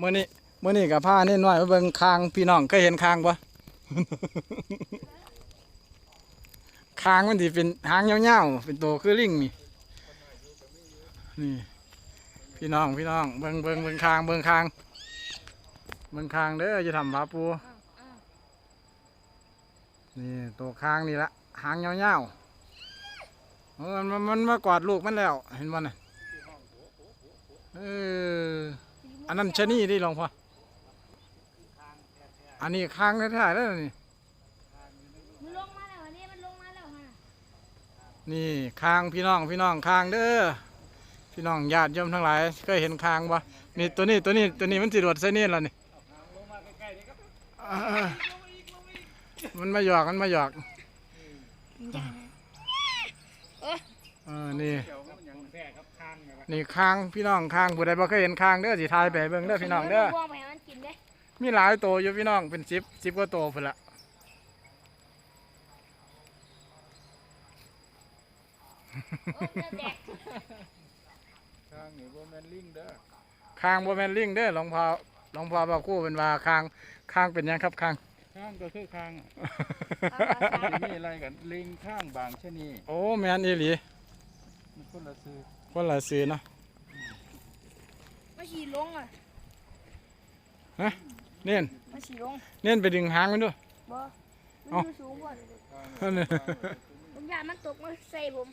มื่อนี้มื่อนี้กับผ้านี่น้อยมาเบิ่งคางพี่น้องเคยเห็นคางปะคางมันสิเป็นหางยาๆเป็นตัวคือลิงนี่นี่ พี่น้องพี่น้องเบิ่งเบิ่งเบิ่งคางเบิ่งคางเบิ่งคางเด้อจะทำผาปูนี่ตัวคางนี่ละหางยาๆเอมันมันมากอดลูกมันแล้ว เห็นมันน่ะเออ อันนั้นชะนีดิหลวงพ่อ อันนี้ค้างแท้ๆแล้วนี่ มันลงมาแล้วอันนี้มันลงมาแล้วฮะนี่ค้างพี่น้องพี่น้องค้างเด้อ พี่น้องญาติโยมทั้งหลายเคยเห็นค้างปะนี่ตัวนี้ตัวนี้ตัวนี้มันสิรวดใส่นี่แล้วนี่เออมันมาหยอกมันมาหยอกเออนี่ นี่ค้างพี่น้องค้างผู้ใดบ่เคยเห็นค้างเด้อสิทายไปให้เบิ่งเด้อพี่น้องเด้อบ่วงไปให้มันกินเด้มีหลายตัวอยู่พี่น้องเป็นสิบสิบกว่าตัวพุ่นละโอ้ยเดี๋ยวแดกข้างนี่บ่แม่นลิงเด้อคางบ่แม่นลิงเด้อหลวงพ่อหลวงพ่อบอกคู่เป็นว่าคางคางเป็นหยังครับคาง ข้างก็คือข้างเอาเอาเอานี่อะไรกันลิงข้างบางชะนีโอ้แม่นอีหลี มันคนละซื้อคนละซื้อเนาะมาฉี่ลงอะเน่นมาฉี่ลงเน่นไปดึงหางมันดูบ่มันเอ้าอยู่สูงกว่านั่นน่ะผมอยากมันตกมาใส่ผม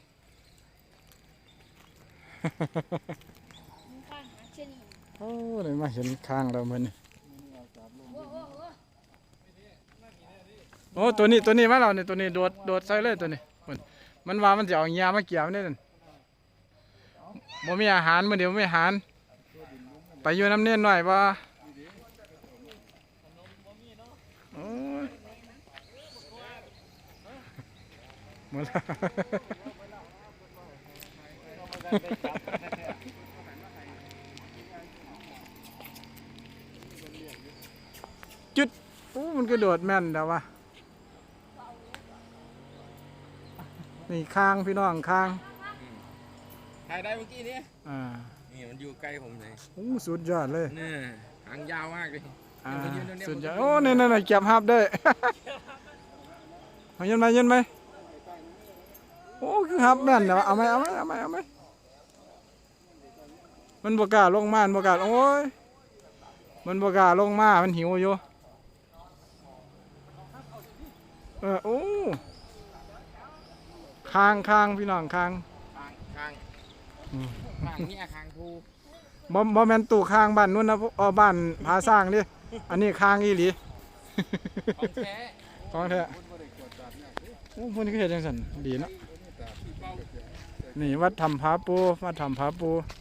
มันข้างหาเช่นนี้โอ้ได้มาเห็นคางเราเหมือนนี่โอ้โอ้โอ้โอ้ตัวนี้ตัวนี้มาแล้วนี่ตัวนี้โดดโดดใส่เลยตัวนี้เพิ่นมันว่ามันจะเอาเหยามาเกี่ยวนี่นั่น บ่มีอาหารมื้อเดียวบ่มีอาหาร ไปอยู่น้ำเน่นหน่อยบ่โอ้ยหมดแล้วจุดโอ้มันกระโดดแม่นแต่ว่านี่ค้างพี่น้องค้าง ถ่ายได้เมื่อกี้นี้อ่านี่มันอยู่ใกล้ผมเลยโอ้สุดยอดเลยนี่หางยาวมากเลยอ่าเดี๋ยวมายืนตรงนี้สุดยอดผมจะโอ้นี่นั่นน่ะเก็บฮับได้เอายันไหมยันไหมโอ้คือฮับแม่นเดี๋ยวเอาไหมเอาไหมเอาไหมเอาไหมมันบกล้าลงมามันบกล้าโอ้ยมันบกล้าลงมา มันหิวอยู่เออโอ้คางคางพี่น้องคางคางคาง อืมคางเนี่ยคางภูบ่บ่แม่นตู้คางบ้านนู้นนะอ๋อบ้านพาสร้างดิอันนี้คางอีหลีของแท้ของแท้โอ้พวกนี้ก็เห็นจังสันดีเนาะนี่วัดทำผาปูวัดทำผาปูเ